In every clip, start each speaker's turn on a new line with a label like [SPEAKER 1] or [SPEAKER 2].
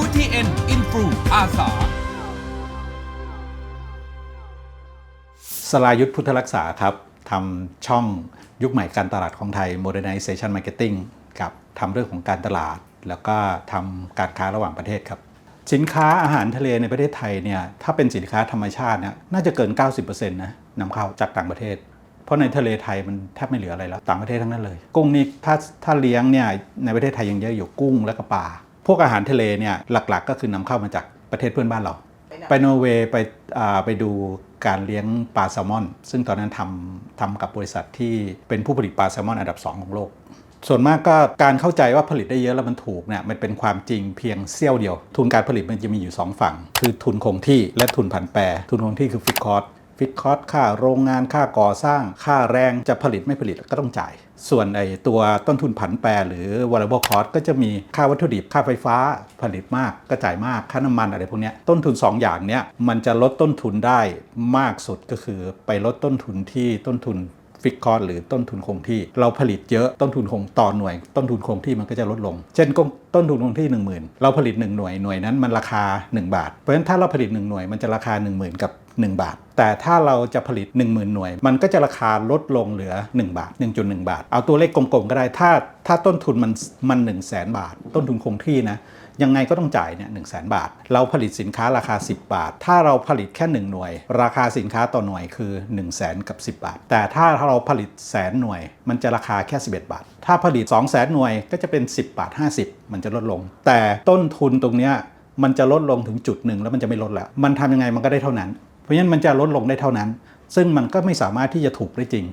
[SPEAKER 1] UTN Influ อาสา
[SPEAKER 2] สลายุทธพุทธรักษาครับทำช่องยุคใหม่การตลาดของไทย Modernization Marketing กับทำเรื่องของการตลาด แล้วก็ทำการค้าระหว่างประเทศครับ สินค้าอาหารทะเลในประเทศไทยเนี่ยถ้าเป็นสินค้าธรรมชาติเนี่ยน่าจะเกิน 90%นะนำเข้าจากต่างประเทศ เพราะในทะเลไทยมันแทบไม่เหลืออะไรแล้ว ต่างประเทศทั้งนั้นเลย กุ้งนี่ถ้าถ้าเลี้ยงเนี่ยในประเทศไทยยังเยอะอยู่กุ้งและก็ปลา วกอาหารทะเลเนี่ยหลักๆ ก็คือนำเข้ามาจากประเทศเพื่อนบ้านเรา ไปนอร์เวย์ไปอ่าไปดูการเลี้ยงปลาแซลมอน ซึ่งตอนนั้นทำทำกับบริษัทที่เป็นผู้ผลิตปลาแซลมอนอันดับ 2 ของโลก ส่วนมากก็การเข้าใจว่าผลิตได้เยอะแล้วมันถูกเนี่ยมันเป็นความจริงเพียงเสี้ยวเดียว ทุนการผลิตมันจะมีอยู่ 2 ฝั่ง คือทุนคงที่และทุนผันแปร ทุนคงที่คือฟิกคอร์ส ฟิกคอร์สค่าโรงงานค่าก่อสร้างค่าแรงจะผลิตไม่ผลิตก็ต้องจ่าย ส่วนไอตัวต้นทุนผันแปรหรือ variable cost ก็จะมีค่าวัตถุดิบค่าไฟฟ้าผลิตมากก็จ่ายมากค่าน้ำมันอะไรพวกนี้ต้นทุน 2 อย่างเนี้ยมันจะลดต้นทุนได้มากสุดก็คือไปลดต้นทุนที่ต้นทุนฟิกคอร์หรือต้นทุนคงที่ เราผลิตเยอะต้นทุนคงต่อหน่วย ต้นทุนคงที่มันก็จะลดลง เช่นต้นทุนคงที่ 1 0,000 เราผลิต 1 หน่วยหน่วยนั้นมันราคา 1 บาท เพราะฉะนั้นถ้าเราผลิต 1 หน่วยมันจะราคา 1 0,000 กับ 1 บาท แต่ถ้าเราจะผลิต 10,000 หน่วย มันก็จะราคาลดลงเหลือ 1 บาท 1.1 บาท เอาตัวเลขกลมๆก็ได้ ถ้าถ้าต้นทุนมันมัน1 0 0 0 0แบาท ต้นทุนคงที่นะยังไงก็ต้องจ่ายเนี่ยหนึ่งแสนบาท เราผลิตสินค้าราคา 10 บาท ถ้าเราผลิตแค่ 1 หน่วย ราคาสินค้าต่อหน่วยคือ 1 0 0 0 0แสนกับ 10 บาท แต่ถ้าเราผลิตแสนหน่วย มันจะราคาแค่ 11 บาท ถ้าผลิต 2 0 0แสนหน่วยก็จะเป็น 10 บาท 50 มันจะลดลง แต่ต้นทุนตรงเนี้ยมันจะลดลงถึงจุดหนึ่งแล้วมันจะไม่ลดแล้ว มันทำยังไงมันก็ได้เท่านั้น ราะฉะนั้นมันจะลดลงได้เท่านั้น ซึ่งมันก็ไม่สามารถที่จะถูกได้จริง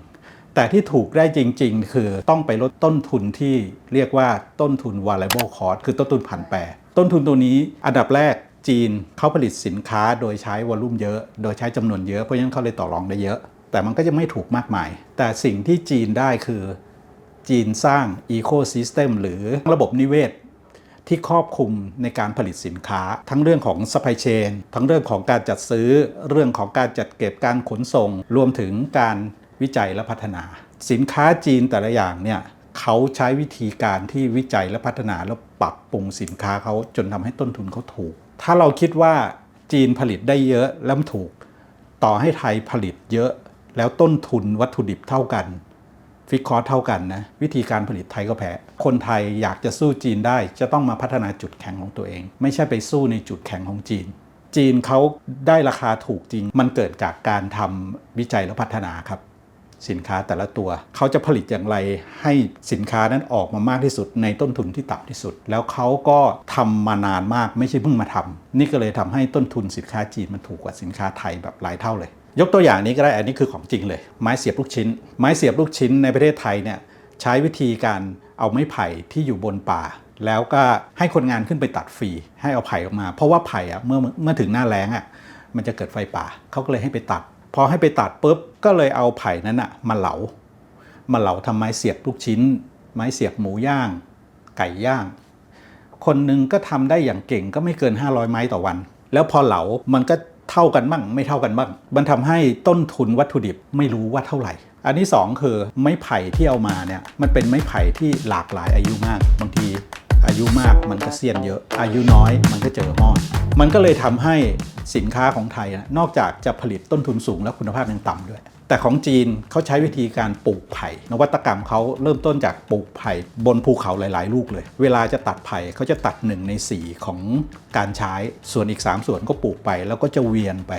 [SPEAKER 2] แต่ที่ถูกได้จริง ๆ คือต้องไปลดต้นทุนที่เรียกว่าต้นทุน variable cost คือต้นทุนผันแปร ต้นทุนตัวนี้อันดับแรกจีนเขาผลิตสินค้าโดยใช้วอลลุ่มเยอะ โดยใช้จำนวนเยอะ เพราะฉะนั้นเขาเลยต่อรองได้เยอะ แต่มันก็จะไม่ถูกมากมาย แต่สิ่งที่จีนได้คือจีนสร้าง ecosystem หรือระบบนิเวศ ที่ครอบคลุมในการผลิตสินค้า ทั้งเรื่องของ supply chain ทั้งเรื่องของการจัดซื้อ เรื่องของการจัดเก็บการขนส่ง รวมถึงการวิจัยและพัฒนา สินค้าจีนแต่ละอย่างเนี่ยเขาใช้วิธีการที่วิจัยและพัฒนาแล้วปรับปรุงสินค้าเขาจนทำให้ต้นทุนเขาถูก ถ้าเราคิดว่าจีนผลิตได้เยอะแล้วมันถูก ต่อให้ไทยผลิตเยอะแล้วต้นทุนวัตถุดิบเท่ากัน ฟิกคอร์สเท่ากันนะ วิธีการผลิตไทยก็แพ้ คนไทยอยากจะสู้จีนได้ จะต้องมาพัฒนาจุดแข็งของตัวเอง ไม่ใช่ไปสู้ในจุดแข็งของจีน จีนเขาได้ราคาถูกจริง มันเกิดจากการทำวิจัยและพัฒนาครับ สินค้าแต่ละตัว เขาจะผลิตอย่างไรให้สินค้านั้นออกมามากที่สุด ในต้นทุนที่ต่ำที่สุด แล้วเขาก็ทำมานานมากไม่ใช่เพิ่งมาทำนี่ก็เลยทำให้ต้นทุนสินค้าจีนมันถูกกว่าสินค้าไทยแบบหลายเท่าเลย ยกตัวอย่างนี้ก็ได้อันนี้คือของจริงเลย ไม้เสียบลูกชิ้น ไม้เสียบลูกชิ้นในประเทศไทยเนี่ยใช้วิธีการเอาไม้ไผ่ที่อยู่บนป่า แล้วก็ให้คนงานขึ้นไปตัดฟรีให้เอาไผ่ออกมา เพราะว่าไผ่อะเมื่อเมื่อถึงหน้าแล้งอะมันจะเกิดไฟป่าเขาก็เลยให้ไปตัด พอให้ไปตัดปุ๊บก็เลยเอาไผ่นั้นอะมาเหลา มาเหลาทำไม้เสียบลูกชิ้น ไม้เสียบหมูย่าง ไก่ย่าง คนหนึ่งก็ทำได้อย่างเก่งก็ไม่เกิน 500 ไม้ต่อวัน แล้วพอเหลามันก็ เท่ากันบ้างไม่เท่ากันบ้างมันทำให้ต้นทุนวัตถุดิบไม่รู้ว่าเท่าไหร่ อันที่สองคือไม้ไผ่ที่เอามาเนี่ยมันเป็นไม้ไผ่ที่หลากหลายอายุมาก บางที อายุมากมันก็เสี้ยนเยอะ อายุน้อยมันก็เจอห้อนมันก็เลยทำให้สินค้าของไทยนะนอกจากจะผลิตต้นทุนสูงแล้วคุณภาพยังต่ำด้วย แต่ของจีนเขาใช้วิธีการปลูกไผ่ นวัตกรรมเขาเริ่มต้นจากปลูกไผ่บนภูเขาหลาย ๆ ลูกเลย เวลาจะตัดไผ่เขาจะตัดหนึ่งใน4ของการใช้ ส่วนอีก 3 ส่วนก็ปลูกไปแล้วก็จะเวียนไป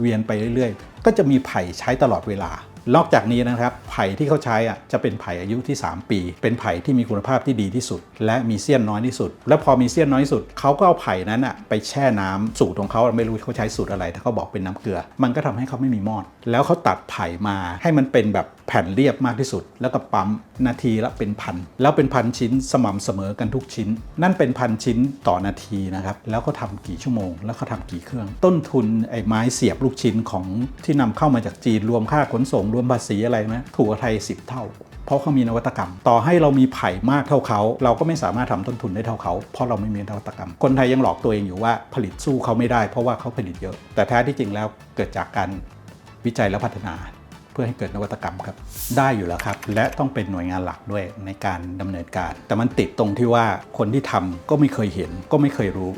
[SPEAKER 2] เวียนไปเรื่อย ๆ ก็จะมีไผ่ใช้ตลอดเวลา นอกจากนี้นะครับไผ่ที่เขาใช้อะจะเป็นไผ่อายุที่ 3 ปี เป็นไผ่ที่มีคุณภาพที่ดีที่สุด และมีเสี้ยนน้อยที่สุด และพอมีเสี้ยนน้อยที่สุดเขาก็เอาไผ่นั้นอะไปแช่น้ำสูตรของเขาไม่รู้เขาใช้สูตรอะไรถ้าเขาบอกเป็นน้ำเกลือ มันก็ทำให้เขาไม่มีมอด แล้วเขาตัดไผ่มาให้มันเป็นแบบแผ่นเรียบมากที่สุด แล้วก็ปั๊มนาทีละเป็นพัน แล้วเป็นพันชิ้นสม่ำเสมอกันทุกชิ้น นั่นเป็นพันชิ้นต่อนาทีนะครับ แล้วเขาทำกี่ชั่วโมง แล้วเขาทำกี่เครื่อง ต้นทุนไอ้ไม้เสียบลูกชิ้นของที่นำเข้ามาจากจีนรวมค่าขนส่งรวมภาษีอะไรนะถูกไทย 10 เท่า เพราะเขามีนวัตกรรม ต่อให้เรามีไผ่มากเท่าเขา เราก็ไม่สามารถทำต้นทุนได้เท่าเขา เพราะเราไม่มีนวัตกรรม คนไทยยังหลอกตัวเองอยู่ว่าผลิตสู้เขาไม่ได้เพราะว่าเขาผลิตเยอะ แต่แท้ที่จริงแล้วเกิดจากการวิจัยและพัฒนา เพื่อให้เกิดนวัตกรรมครับ ได้อยู่แล้วครับ และต้องเป็นหน่วยงานหลักด้วยในการดำเนินการ แต่มันติดตรงที่ว่าคนที่ทำก็ไม่เคยเห็น ก็ไม่เคยรู้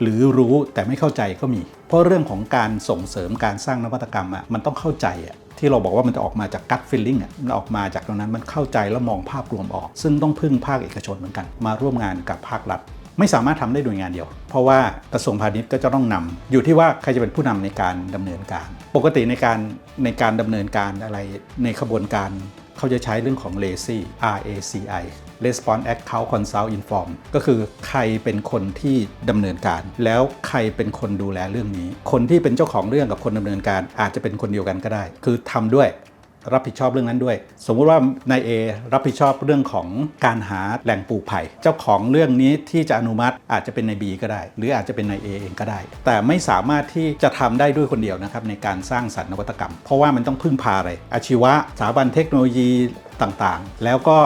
[SPEAKER 2] หรือรู้แต่ไม่เข้าใจก็มี เพราะเรื่องของการส่งเสริมการสร้างนวัตกรรมอะมันต้องเข้าใจอะที่เราบอกว่ามันจะออกมาจาก gut feeling อะมันออกมาจากตรงนั้นมันเข้าใจแล้วมองภาพรวมออก ซึ่งต้องพึ่งภาคเอกชนเหมือนกัน มาร่วมงานกับภาครัฐ ไม่สามารถทำได้โดยงานเดียว เพราะว่ากระทรวงพาณิชย์ก็จะต้องนำอยู่ที่ว่าใครจะเป็นผู้นำในการดำเนินการ ปกติในการในการดำเนินการอะไรในขบวนการเขาจะใช้เรื่องของ RACI R A C I Response Account Consult Inform ก็คือใครเป็นคนที่ดำเนินการ แล้วใครเป็นคนดูแลเรื่องนี้ คนที่เป็นเจ้าของเรื่องกับคนดำเนินการอาจจะเป็นคนเดียวกันก็ได้ คือทำด้วย รับผิดชอบเรื่องนั้นด้วย สมมุติว่านายเอรับผิดชอบเรื่องของการหาแหล่งปลูกไผ่เจ้าของเรื่องนี้ที่จะอนุมัติอาจจะเป็นนายบีก็ได้ หรืออาจจะเป็นนายเอเองก็ได้ แต่ไม่สามารถที่จะทำได้ด้วยคนเดียวนะครับในการสร้างสรรค์นวัตกรรม เพราะว่ามันต้องพึ่งพาอะไรอาชีวะสถาบันเทคโนโลยีต่างๆ แล้วก็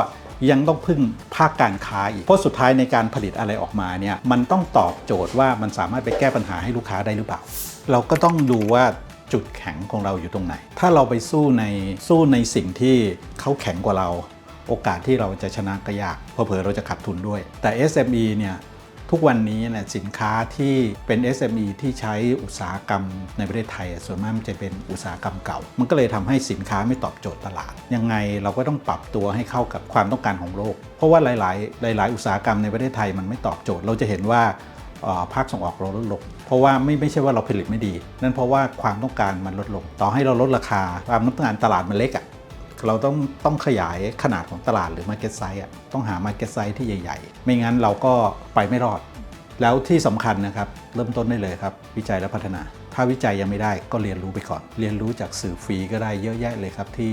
[SPEAKER 2] ยังต้องพึ่งภาคการค้าอีก เพราะสุดท้ายในการผลิตอะไรออกมาเนี่ยมันต้องตอบโจทย์ว่ามันสามารถไปแก้ปัญหาให้ลูกค้าได้หรือเปล่า เราก็ต้องดูว่า จุดแข็งของเราอยู่ตรงไหน ถ้าเราไปสู้ในสู้ในสิ่งที่เขาแข็งกว่าเรา โอกาสที่เราจะชนะก็ยากเพราะเผอเราจะขาดทุนด้วย แต่ SME เนี่ยทุกวันนี้นี่ยสินค้าที่เป็น SME ที่ใช้อุตสาหกรรมในประเทศไทย ส่วนมากมันจะเป็นอุตสาหกรรมเก่า มันก็เลยทำให้สินค้าไม่ตอบโจทย์ตลาด ยังไงเราก็ต้องปรับตัวให้เข้ากับความต้องการของโลก เพราะว่าหลาย ๆ หลาย ๆ อุตสาหกรรมในประเทศไทยมันไม่ตอบโจทย์ เราจะเห็นว่าภาคส่งออกเราลดลง เพราะว่าไม่ไม่ใช่ว่าเราผลิตไม่ดี นั่นเพราะว่าความต้องการมันลดลง ต่อให้เราลดราคาความต้องการตลาดมันเล็กอะ่ะเราต้องต้องขยายขนาดของตลาดหรือ Market Size อะต้องหา Market Size ที่ใหญ่ ๆ ไม่งั้นเราก็ไปไม่รอด แล้วที่สำคัญนะครับ เริ่มต้นได้เลยครับ วิจัยและพัฒนา ถ้าวิจัยยังไม่ได้ก็เรียนรู้ไปก่อน เรียนรู้จากสื่อฟรีก็ได้เยอะแยะเลยครับที่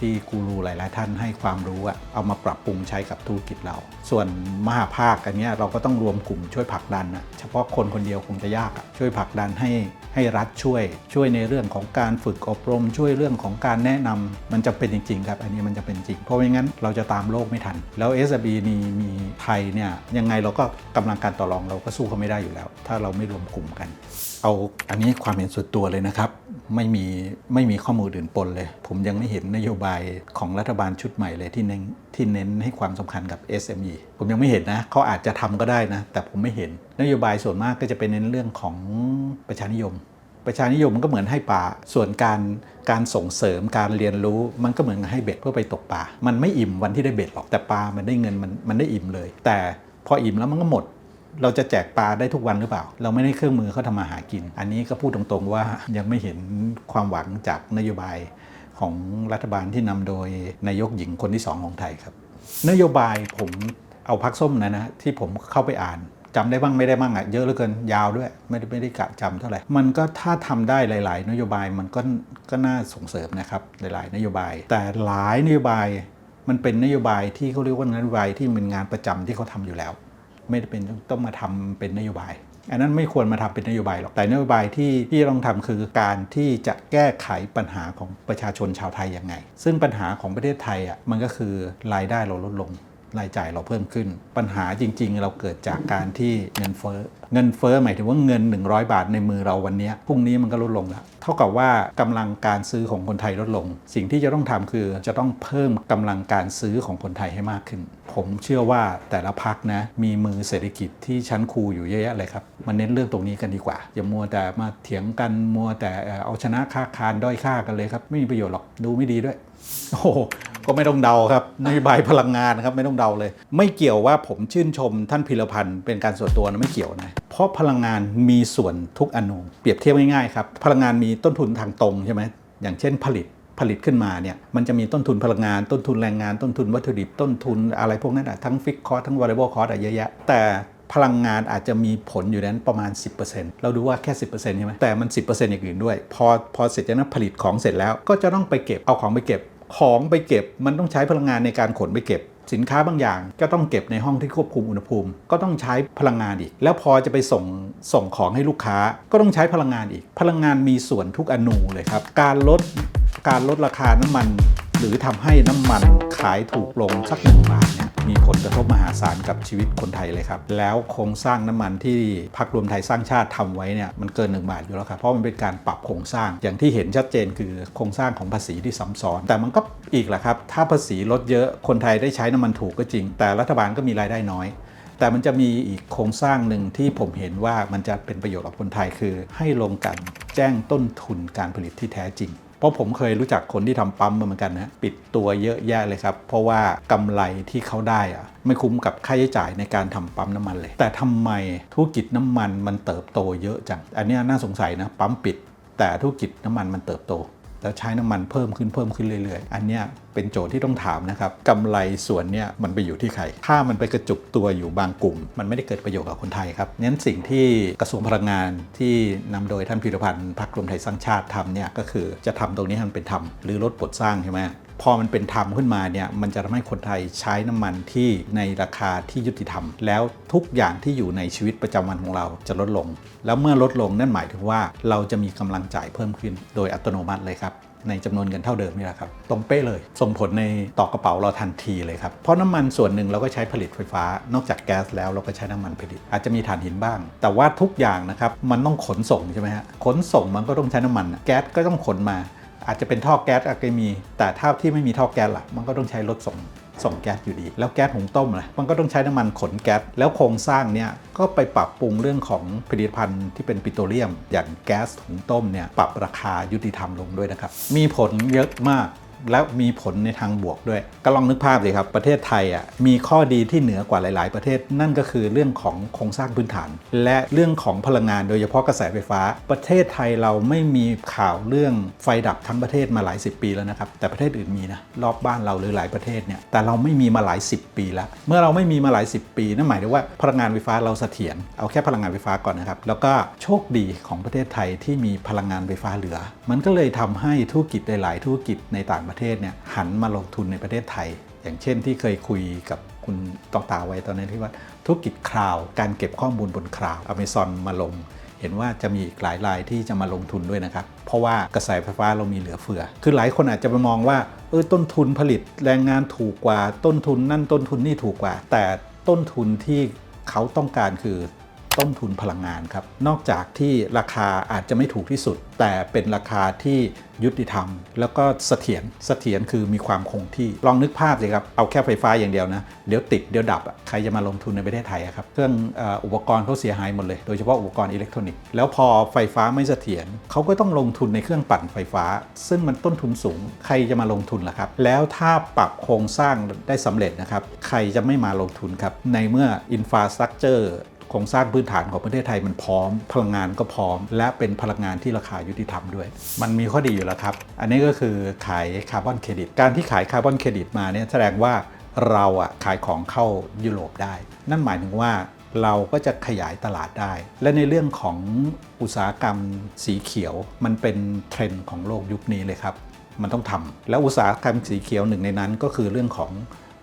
[SPEAKER 2] ที่กูรูหลาย ๆ ท่านให้ความรู้อะเอามาปรับปรุงใช้กับธุรกิจเรา ส่วนมหาภาคอันนี้เราก็ต้องรวมกลุ่มช่วยผลักดันอะเฉพาะคนคนเดียวคงจะยากอะช่วยผลักดันให้ให้รัฐช่วย ช่วยในเรื่องของการฝึกอบรม ช่วยเรื่องของการแนะนำมันจะเป็นจริง ๆ ครับ อันนี้มันจะเป็นจริง เพราะไม่งั้นเราจะตามโลกไม่ทัน แล้ว s อ b มีมีไทยเนี่ยยังไงเราก็กำลังการต่อรองเราก็สู้เขาไม่ได้อยู่แล้ว ถ้าเราไม่รวมกลุ่มกัน เอาอันนี้ความเห็นส่วนตัวเลยนะครับ ไม่มีไม่มีข้อมูลอื่นปนเลย ผมยังไม่เห็นนโยบายของรัฐบาลชุดใหม่เลยที่เน้นที่เน้นให้ความสำคัญกับ SME ผมยังไม่เห็นนะเขาอาจจะทำก็ได้นะ แต่ผมไม่เห็นนโยบายส่วนมากก็จะเป็นเน้นเรื่องของประชานิยม ประชานิยมมันก็เหมือนให้ปลาส่วนการการส่งเสริมการเรียนรู้มันก็เหมือนให้เบ็ดเพื่อไปตกปลามันไม่อิ่มวันที่ได้เบ็ดหรอกแต่ปลามันได้เงินมันมันได้อิ่มเลย แต่พออิ่มแล้วมันก็หมด เราจะแจกปลาได้ทุกวันหรือเปล่า เราไม่ได้เครื่องมือเขาทำมาหากิน อันนี้ก็พูดตรงๆว่ายังไม่เห็นความหวังจากนโยบายของรัฐบาลที่นำโดยนายกหญิงคนที่สองของไทยครับ นโยบายผมเอาพักส้มนะนะที่ผมเข้าไปอ่านจำได้บ้างไม่ได้บ้างอะ่ะเยอะเหลือเกินยาวด้วย ไม่ได้ไม่ได้กะจำเท่าไหร่ มันก็ถ้าทำได้หลาย ๆ นโยบายมันก็ก็น่าส่งเสริมนะครับหลาย ๆ นโยบาย แต่หลายนโยบายมันเป็นนโยบายที่เขาเรียกว่านโยบายที่เป็นงานประจำที่เขาทำอยู่แล้ว ไม่ได้เป็นต้องมาทำเป็นนโยบาย อันนั้นไม่ควรมาทำเป็นนโยบายหรอก แต่นโยบายที่ที่ต้องทำคือการที่จะแก้ไขปัญหาของประชาชนชาวไทยยังไง ซึ่งปัญหาของประเทศไทยอะมันก็คือรายได้เราลดลง รายจ่ายเราเพิ่มขึ้น ปัญหาจริง ๆ เราเกิดจากการที่เงินเฟ้อเงินเฟ้อหมายถึงว่าเงิน 100 บาทในมือเราวันนี้พรุ่งนี้มันก็ลดลงแล้วเท่ากับว่ากำลังการซื้อของคนไทยลดลง สิ่งที่จะต้องทำคือจะต้องเพิ่มกำลังการซื้อของคนไทยให้มากขึ้น ผมเชื่อว่าแต่ละพักนะมีมือเศรษฐกิจที่ชั้นครูอยู่เยอะแยะเลยครับมันเน้นเรื่องตรงนี้กันดีกว่า อย่ามัวแต่มาเถียงกันมัวแต่เอาชนะค่าคานด้อยค่ากันเลยครับ ไม่มีประโยชน์หรอกดูไม่ดีด้วย โอ้ ก็ไม่ต้องเดาครับนโยบายพลังงานนะครับไม่ต้องเดาเลย ไม่เกี่ยวว่าผมชื่นชมท่านพิรพันธ์เป็นการส่วนตัวนะไม่เกี่ยวนะเพราะพลังงานมีส่วนทุกอนูเปรียบเทียบง่ายๆครับพลังงานมีต้นทุนทางตรงใช่ไหมอย่างเช่นผลิตผลิตขึ้นมาเนี่ยมันจะมีต้นทุนพลังงาน ต้นทุนแรงงานต้นทุนวัตถุดิบต้นทุนอะไรพวกนั้นอะทั้งฟิกคอร์ทั้งวอร์เรเบิลคอร์อะเยอะแยะแต่พลังงานอาจจะมีผลอยู่นั้นประมาณ 10%เราดูว่าแค่ 10%ใช่ไหมแต่มัน 10%อย่างอื่นด้วย พอพอเสร็จจากนั้นผลิตของเสร็จแล้วก็จะต้องไปเก็บเอาของไปเก็บ ของไปเก็บมันต้องใช้พลังงานในการขนไปเก็บ สินค้าบางอย่าง ก็ต้องเก็บในห้องที่ควบคุมอุณหภูมิ ก็ต้องใช้พลังงานอีก แล้วพอจะไปส่งส่งของให้ลูกค้าก็ต้องใช้พลังงานอีก พลังงานมีส่วนทุกอนูเลยครับ การลดการลดราคาน้ำมัน หรือทำให้น้ำมันขายถูกลงสักหนึ่งบาทเนี่ย มีผลกระทบมหาศาลกับชีวิตคนไทยเลยครับ แล้วโครงสร้างน้ำมันที่พรรครวมไทยสร้างชาติทำไว้เนี่ยมันเกิน 1 บาทอยู่แล้วครับ เพราะมันเป็นการปรับโครงสร้างอย่างที่เห็นชัดเจนคือโครงสร้างของภาษีที่ซ้ำซ้อน แต่มันก็อีกแหละครับ ถ้าภาษีลดเยอะคนไทยได้ใช้น้ำมันถูกก็จริง แต่รัฐบาลก็มีรายได้น้อยแต่มันจะมีอีกโครงสร้างหนึ่งที่ผมเห็นว่ามันจะเป็นประโยชน์กับคนไทยคือ ให้ลงกันแจ้งต้นทุนการผลิตที่แท้จริง ราะผมเคยรู้จักคนที่ทำปั๊มมาเหมือนกันนะปิดตัวเยอะแยะเลยครับ เพราะว่ากำไรที่เขาได้อะไม่คุ้มกับค่าใช้จ่ายในการทำปั๊มน้ำมันเลย แต่ทำไมธุรกิจน้ำมันมันเติบโตเยอะจัง อันนี้น่าสงสัยนะปั๊มปิด แต่ธุรกิจน้ำมันมันเติบโต แล้วใช้น้ำมันเพิ่มขึ้นเพิ่มขึ้นเรื่อยๆ อันเนี้ยเป็นโจทย์ที่ต้องถามนะครับกำไรส่วนเนี้ยมันไปอยู่ที่ใคร ถ้ามันไปกระจุกตัวอยู่บางกลุ่ม มันไม่ได้เกิดประโยชน์กับคนไทยครับนั้นสิ่งที่กระทรวงพลังงานที่นำโดยท่านพิรพันธ์พรรครวมไทยสร้างชาติทำเนี่ยก็คือจะทำตรงนี้ให้มันเป็นธรรมหรือลดปลดสร้างใช่ไหม พอมันเป็นธรรมขึ้นมาเนี่ยมันจะทำให้คนไทยใช้น้ำมันที่ในราคาที่ยุติธรรม แล้วทุกอย่างที่อยู่ในชีวิตประจำวันของเราจะลดลง แล้วเมื่อลดลงนั่นหมายถึงว่าเราจะมีกำลังจ่ายเพิ่มขึ้น โดยอัตโนมัติเลยครับในจำนวนเงินเท่าเดิมนี่แหละครับ ตรงเป๊ะเลย ส่งผลในต่อกระเป๋าเราทันทีเลยครับ เพราะน้ำมันส่วนหนึ่งเราก็ใช้ผลิตไฟฟ้านอกจากแก๊สแล้วเราก็ใช้น้ำมันผลิต อาจจะมีถ่านหินบ้าง แต่ว่าทุกอย่างนะครับมันต้องขนส่งใช่ไหมฮะขนส่งมันก็ต้องใช้น้ำมัน แก๊สก็ต้องขนมา อาจจะเป็นท่อแก๊สอาจจะมี แต่ถ้าที่ไม่มีท่อแก๊สล่ะ มันก็ต้องใช้รถส่งส่งแก๊สอยู่ดี แล้วแก๊สหุงต้มล่ะมันก็ต้องใช้น้ำมันขนแก๊สแล้วโครงสร้างเนี่ยก็ไปปรับปรุงเรื่องของผลิตภัณฑ์ที่เป็นปิโตรเลียม อย่างแก๊สหุงต้มเนี่ยปรับราคายุติธรรมลงด้วยนะครับมีผลเยอะมาก แล้วมีผลในทางบวกด้วย ก็ลองนึกภาพเลยครับ ประเทศไทยอะมีข้อดีที่เหนือกว่าหลาย ๆ ประเทศนั่นก็คือเรื่องของโครงสร้างพื้นฐาน และเรื่องของพลังงานโดยเฉพาะกระแสไฟฟ้า ประเทศไทยเราไม่มีข่าวเรื่องไฟดับทั้งประเทศมาหลายสิบปีแล้วนะครับแต่ประเทศอื่นมีนะรอบบ้านเราหรือหลายประเทศเนี่ยแต่เราไม่มีมาหลายสิบปีแล้ว เมื่อเราไม่มีมาหลายสิบปีนั่นหมายถึงว่าพลังงานไฟฟ้าเราเสถียรเอาแค่พลังงานไฟฟ้าก่อนนะครับแล้วก็โชคดีของประเทศไทยที่มีพลังงานไฟฟ้าเหลือ มันก็เลยทำให้ธุรกิจหลาย ๆ ธุรกิจในต่างประเทศเนี่ยหันมาลงทุนในประเทศไทย อย่างเช่นที่เคยคุยกับคุณตองตาไว้ตอนนั้นที่ว่าธุรกิจคลาวการเก็บข้อมูลบนคลาวอเมซอนมาลง เห็นว่าจะมีอีกหลายรายที่จะมาลงทุนด้วยนะครับ เพราะว่ากระแสไฟฟ้าเรามีเหลือเฟือ คือหลายคนอาจจะไปมองว่าเออต้นทุนผลิตแรงงานถูกกว่าต้นทุนนั่นต้นทุนนี่ถูกกว่า แต่ต้นทุนที่เขาต้องการคือ ต้นทุนพลังงานครับ นอกจากที่ราคาอาจจะไม่ถูกที่สุด แต่เป็นราคาที่ยุติธรรม แล้วก็เสถียรเสถียรคือมีความคงที่ลองนึกภาพสิครับ เอาแค่ไฟฟ้าอย่างเดียวนะ เดี๋ยวติดเดี๋ยวดับใครจะมาลงทุนในประเทศไทยครับ เครื่องอุปกรณ์เขาเสียหายหมดเลย โดยเฉพาะอุปกรณ์อิเล็กทรอนิกส์แล้วพอไฟฟ้าไม่เสถียรเขาก็ต้องลงทุนในเครื่องปั่นไฟฟ้า ซึ่งมันต้นทุนสูง ใครจะมาลงทุนล่ะครับแล้วถ้าปรับโครงสร้างได้สำเร็จนะครับใครจะไม่มาลงทุนครับในเมื่ออินฟาสตรักเจอร์ ครงสร้างพื้นฐานของประเทศไทยมันพร้อม พลังงานก็พร้อม และเป็นพลังงานที่ราคายุติธรรมด้วย มันมีข้อดีอยู่แล้วครับ อันนี้ก็คือขายคาร์บอนเครดิต การที่ขายคาร์บอนเครดิตมาเนี่ยแสดงว่าเราอะขายของเข้ายุโรปได้ นั่นหมายถึงว่าเราก็จะขยายตลาดได้ และในเรื่องของอุตสาหกรรมสีเขียวมันเป็นเทรนด์ของโลกยุคนี้เลยครับ มันต้องทำแล้วอุตสาหกรรมสีเขียวหนึ่งในนั้นก็คือเรื่องของ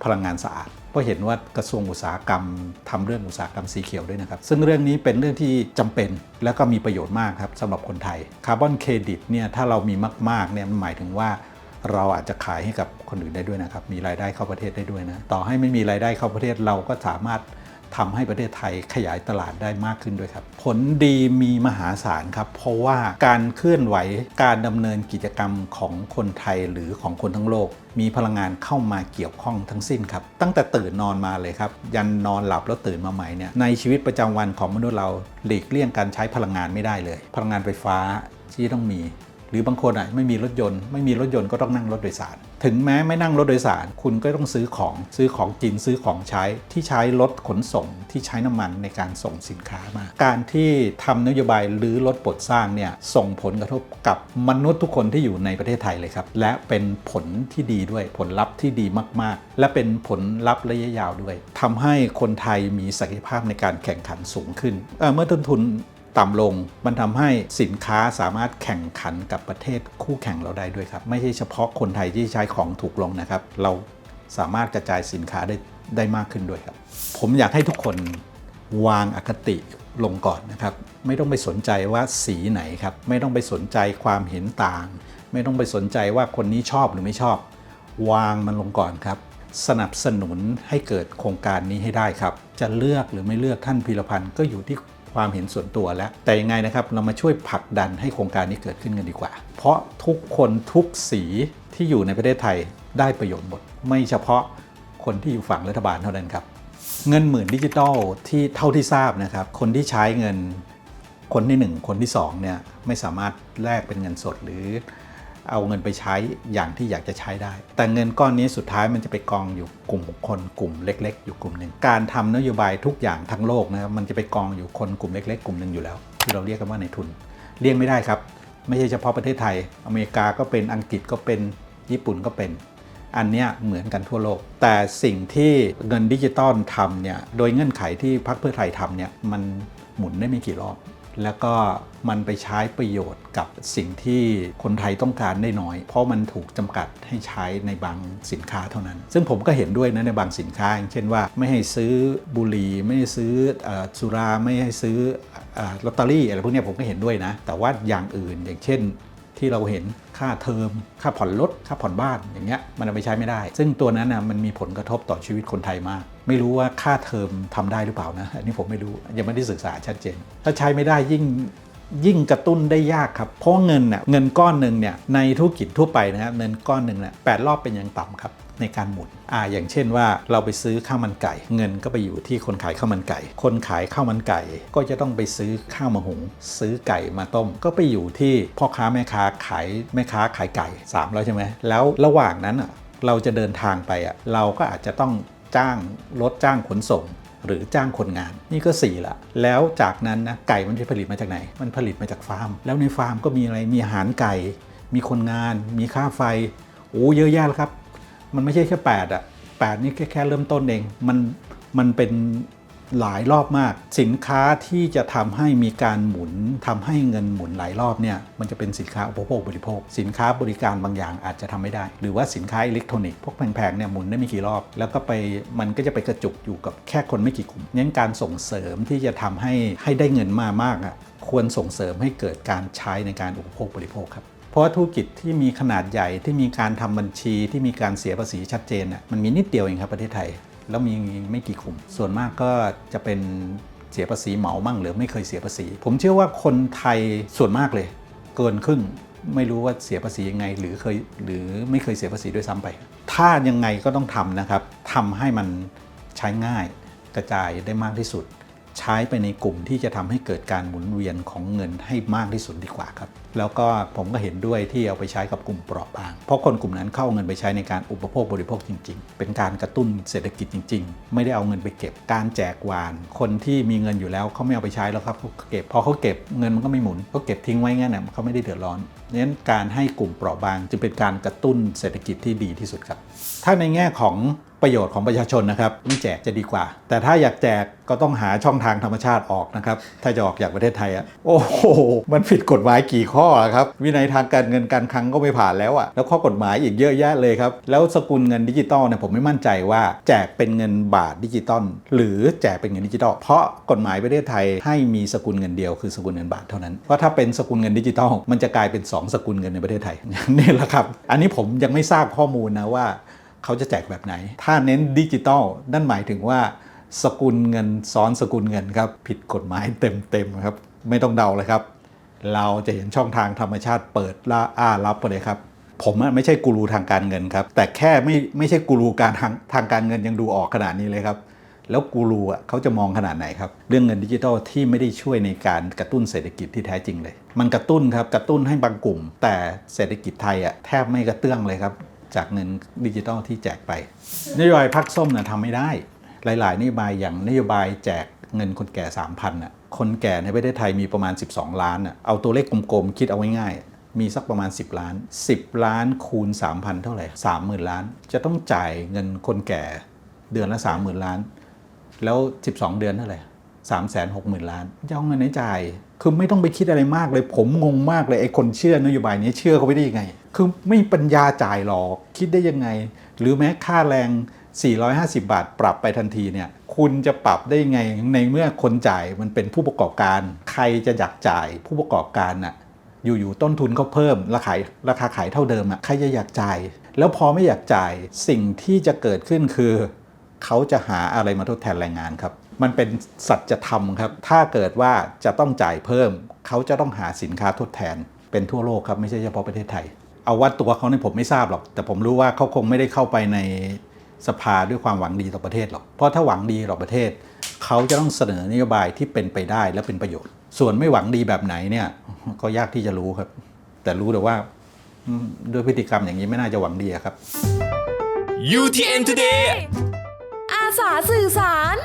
[SPEAKER 2] พลังงานสะอาด เพราะเห็นว่ากระทรวงอุตสาหกรรมทำเรื่องอุตสาหกรรมสีเขียวด้วยนะครับ ซึ่งเรื่องนี้เป็นเรื่องที่จำเป็นและก็มีประโยชน์มากครับสำหรับคนไทยคาร์บอนเครดิตเนี่ยถ้าเรามีมากๆเนี่ยมันหมายถึงว่าเราอาจจะขายให้กับคนอื่นได้ด้วยนะครับ มีรายได้เข้าประเทศได้ด้วยนะ ต่อให้ไม่มีรายได้เข้าประเทศเราก็สามารถ ทำให้ประเทศไทยขยายตลาดได้มากขึ้นด้วยครับ ผลดีมีมหาศาลครับ เพราะว่าการเคลื่อนไหวการดำเนินกิจกรรมของคนไทยหรือของคนทั้งโลก มีพลังงานเข้ามาเกี่ยวข้องทั้งสิ้นครับ ตั้งแต่ตื่นนอนมาเลยครับ ยันนอนหลับแล้วตื่นมาใหม่เนี่ยในชีวิตประจำวันของมนุษย์เราหลีกเลี่ยงการใช้พลังงานไม่ได้เลย พลังงานไฟฟ้าที่ต้องมี หรือบางคนอะไม่มีรถยนต์ไม่มีรถยนต์ก็ต้องนั่งรถโดยสาร ถึงแม้ไม่นั่งรถโดยสาร คุณก็ต้องซื้อของซื้อของกินซื้อของใช้ที่ใช้รถขนส่งที่ใช้น้ำมันในการส่งสินค้ามา การที่ทำนโยบายหรือรถปลดสร้างเนี่ยส่งผลกระทบกับมนุษย์ทุกคนที่อยู่ในประเทศไทยเลยครับ และเป็นผลที่ดีด้วยผลลัพธ์ที่ดีมาก ๆ และเป็นผลลัพธ์ระยะยาวด้วยทำให้คนไทยมีศักยภาพในการแข่งขันสูงขึ้นเเมื่อต้นทุน ต่ำลง มันทำให้สินค้าสามารถแข่งขันกับประเทศคู่แข่งเราได้ด้วยครับ ไม่ใช่เฉพาะคนไทยที่ใช้ของถูกลงนะครับ เราสามารถกระจายสินค้าได้ได้มากขึ้นด้วยครับ ผมอยากให้ทุกคนวางอคติลงก่อนนะครับ ไม่ต้องไปสนใจว่าสีไหนครับ ไม่ต้องไปสนใจความเห็นต่าง ไม่ต้องไปสนใจว่าคนนี้ชอบหรือไม่ชอบ วางมันลงก่อนครับ สนับสนุนให้เกิดโครงการนี้ให้ได้ครับ จะเลือกหรือไม่เลือกท่านพีรพันธ์ก็อยู่ที่ ความเห็นส่วนตัวแล้ว แต่ยังไงนะครับเรามาช่วยผลักดันให้โครงการนี้เกิดขึ้นกันดีกว่า เพราะทุกคนทุกสีที่อยู่ในประเทศไทยได้ประโยชน์หมด ไม่เฉพาะคนที่อยู่ฝั่งรัฐบาลเท่านั้นครับ เงินหมื่นดิจิตอลที่เท่าที่ทราบนะครับ คนที่ใช้เงินคนที่ 1 คนที่2เนี่ยไม่สามารถแลกเป็นเงินสดหรือ เอาเงินไปใช้อย่างที่อยากจะใช้ได้ แต่เงินก้อนนี้สุดท้ายมันจะไปกองอยู่กลุ่มคคลกลุ่มเล็ก ๆ อยู่กลุ่มหนึ่ง การทำนโยบายทุกอย่างทั้งโลกนะครับมันจะไปกองอยู่คนกลุ่มเล็ก ๆ กลุ่มหนึ่งอยู่แล้ว ที่เราเรียกกันว่าในทุน เลี่ยงไม่ได้ครับ ไม่ใช่เฉพาะประเทศไทย อเมริกาก็เป็นอังกฤษก็เป็นญี่ปุ่นก็เป็น อันเนี้ยเหมือนกันทั่วโลก แต่สิ่งที่เงินดิจิตอลทำเนี่ยโดยเงื่อนไขที่พรรคเพื่อไทยทำเนี่ยมันหมุนได้ไม่กี่รอบ แล้วก็มันไปใช้ประโยชน์กับสิ่งที่คนไทยต้องการได้น้อย เพราะมันถูกจำกัดให้ใช้ในบางสินค้าเท่านั้น ซึ่งผมก็เห็นด้วยนะในบางสินค้าอย่างเช่นว่าไม่ให้ซื้อบุหรี่ ไม่ให้ซื้อสุราไม่ให้ซื้อลอตเตอรี่อะไรพวกนี้ผมก็เห็นด้วยนะ แต่ว่าอย่างอื่นอย่างเช่น ที่เราเห็นค่าเทอม ค่าผ่อนรถค่าผ่อนบ้านอย่างเงี้ยมันเอาไปใช้ไม่ได้ ซึ่งตัวนั้นนะมันมีผลกระทบต่อชีวิตคนไทยมาก ไม่รู้ว่าค่าเทอมทำได้หรือเปล่านะอันนี้ผมไม่รู้ยังไม่ได้ศึกษาชัดเจน ถ้าใช้ไม่ได้ยิ่งยิ่งกระตุ้นได้ยากครับ เพราะเงินเน่ยเงินก้อนหนึ่งเนี่ยในธุรกิจทั่วไปนะครับเงินก้อนหนึ่งเนี่ยแปดรอบเป็นอย่างต่ำครับ ในการหมุนอ่าอย่างเช่นว่าเราไปซื้อข้าวมันไก่ เงินก็ไปอยู่ที่คนขายข้าวมันไก่ คนขายข้าวมันไก่ก็จะต้องไปซื้อข้าวมาหุง ซื้อไก่มาต้ม ก็ไปอยู่ที่พ่อค้าแม่ค้าขายแม่ค้าขายไก่3แล้วใช่ไหมแล้วระหว่างนั้นอะเราจะเดินทางไปอะเราก็อาจจะต้องจ้างรถจ้างขนส่งหรือจ้างคนงานนี่ก็ 4 ละ แล้วจากนั้นนะไก่มันจะผลิตมาจากไหน มันผลิตมาจากฟาร์ม แล้วในฟาร์มก็มีอะไรมีอาหารไก่ มีคนงาน มีค่าไฟโอ้เยอะแยะแล้วครับ มันไม่ใช่แค่8อะ8นี่แค่แค่เริ่มต้นเอง มันมันเป็นหลายรอบมาก สินค้าที่จะทำให้มีการหมุนทำให้เงินหมุนหลายรอบเนี่ยมันจะเป็นสินค้าอุปโภคบริโภค สินค้าบริการบางอย่างอาจจะทำไม่ได้ หรือว่าสินค้าอิเล็กทรอนิกส์พวกแพงๆเนี่ยหมุนได้ไม่กี่รอบ แล้วก็ไปมันก็จะไปกระจุกอยู่กับแค่คนไม่กี่กลุ่มงั้นการส่งเสริมที่จะทำให้ให้ได้เงินมามากอะควรส่งเสริมให้เกิดการใช้ในการอุปโภคบริโภคครับ เพราะว่าธุรกิจที่มีขนาดใหญ่ที่มีการทำบัญชีที่มีการเสียภาษีชัดเจนน่ะมันมีนิดเดียวเองครับประเทศไทย แล้วมีไม่กี่กลุ่ม ส่วนมากก็จะเป็นเสียภาษีเหมามั่งหรือไม่เคยเสียภาษี ผมเชื่อว่าคนไทยส่วนมากเลย เกินครึ่งไม่รู้ว่าเสียภาษียังไง หรือเคยหรือไม่เคยเสียภาษีด้วยซ้ำไป ถ้ายังไงก็ต้องทำนะครับทำให้มันใช้ง่ายกระจายได้มากที่สุด ใช้ไปในกลุ่มที่จะทำให้เกิดการหมุนเวียนของเงินให้มากที่สุดดีกว่าครับ แล้วก็ผมก็เห็นด้วยที่เอาไปใช้กับกลุ่มเปราะบาง เพราะคนกลุ่มนั้นเข้าเอาเงินไปใช้ในการอุปโภคบริโภคจริง ๆ เป็นการกระตุ้นเศรษฐกิจจริง ๆ ไม่ได้เอาเงินไปเก็บการแจกวาน คนที่มีเงินอยู่แล้วเขาไม่เอาไปใช้แล้วครับเขาเก็บพอเขาเก็บเงินมันก็ไม่หมุนเขาเก็บทิ้งไว้งั้นน่ะเขาไม่ได้เดือดร้อนนั้นการให้กลุ่มเปราะบางจึงเป็นการกระตุ้นเศรษฐกิจที่ดีที่สุดครับ ถ้าในแง่ของ ประโยชน์ของประชาชนนะครับไม่แจกจะดีกว่า แต่ถ้าอยากแจกก็ต้องหาช่องทางธรรมชาติออกนะครับ ถ้าจะออกจากประเทศไทยอะโอ้โหมันผิดกฎหมายกี่ข้ออะครับ วินัยทางการเงินการคลังก็ไม่ผ่านแล้วอะแล้วข้อกฎหมายอีกเยอะแยะเลยครับ แล้วสกุลเงินดิจิตอลเนี่ยผมไม่มั่นใจว่าแจกเป็นเงินบาทดิจิตอลหรือแจกเป็นเงินดิจิตอลเพราะกฎหมายประเทศไทยให้มีสกุลเงินเดียวคือสกุลเงินบาทเท่านั้นเพราะถ้าเป็นสกุลเงินดิจิตอลมันจะกลายเป็นสองสกุลเงินในประเทศไทยนี่แหละครับ อันนี้ผมยังไม่ทราบข้อมูลนะว่า เขาจะแจกแบบไหน ถ้าเน้นดิจิตอลนั่นหมายถึงว่า สกุลเงินซ้อนสกุลเงินครับ ผิดกฎหมายเต็มๆครับ ไม่ต้องเดาเลยครับ เราจะเห็นช่องทางธรรมชาติเปิดล่าอ้ารับไปเลยครับ ผมไม่ใช่กูรูทางการเงินครับ แต่แค่ไม่ไม่ใช่กูรูการทางทางการเงินยังดูออกขนาดนี้เลยครับแล้วกูรูอะเขาจะมองขนาดไหนครับ เรื่องเงินดิจิทัลที่ไม่ได้ช่วยในการกระตุ้นเศรษฐกิจที่แท้จริงเลย มันกระตุ้นครับ กระตุ้นให้บางกลุ่ม แต่เศรษฐกิจไทยอะแทบไม่กระเตื้องเลยครับ จากเงินดิจิทัลที่แจกไป นโยบายพักส้มนะทำไม่ได้ หลาย ๆ นโยบายอย่างนโยบายแจกเงินคนแก่ 3,000อะคนแก่ในประเทศไทยมีประมาณ 12 ล้านอะเอาตัวเลขกลม ๆ คิดเอาง่ายๆมีสักประมาณ 10 ล้าน 10 ล้านคูณ 3,000 เท่าไหร่ 30,000 ล้าน จะต้องจ่ายเงินคนแก่เดือนละ 30,000 ล้าน แล้ว 12 เดือนเท่าไหร่สามแสนหกหมื่นล้าน จะเอาเงินไหนจ่าย คือไม่ต้องไปคิดอะไรมากเลย ผมงงมากเลยไอ้คนเชื่อนโยบายนี้เชื่อเขาไม่ได้ยังไง คือไม่ปัญญาจ่ายหรอกคิดได้ยังไง หรือแม้ค่าแรง 450 บาท ปรับไปทันทีเนี่ยคุณจะปรับได้ยังไงในเมื่อคนจ่ายมันเป็นผู้ประกอบการ ใครจะอยากจ่ายผู้ประกอบการน่ะอยู่ๆต้นทุนเขาเพิ่มราคาราคาขายเท่าเดิมอะใครจะอยากจ่าย แล้วพอไม่อยากจ่ายสิ่งที่จะเกิดขึ้นคือ เขาจะหาอะไรมาทดแทนแรงงานครับ มันเป็นสัจธรรมครับ ถ้าเกิดว่าจะต้องจ่ายเพิ่ม เขาจะต้องหาสินค้าทดแทนเป็นทั่วโลกครับ ไม่ใช่เฉพาะประเทศไทย เอาว่าตัวเขาเนี่ยผมไม่ทราบหรอก แต่ผมรู้ว่าเขาคงไม่ได้เข้าไปในสภาด้วยความหวังดีต่อประเทศหรอก เพราะถ้าหวังดีต่อประเทศ เขาจะต้องเสนอนโยบายที่เป็นไปได้และเป็นประโยชน์ ส่วนไม่หวังดีแบบไหนเนี่ย ก็ยากที่จะรู้ครับ แต่รู้แต่ว่าอืมด้วยพฤติกรรมอย่างนี้ไม่น่าจะหวังดีอะครับ
[SPEAKER 3] UTN Today
[SPEAKER 4] อาสาสื่อสาร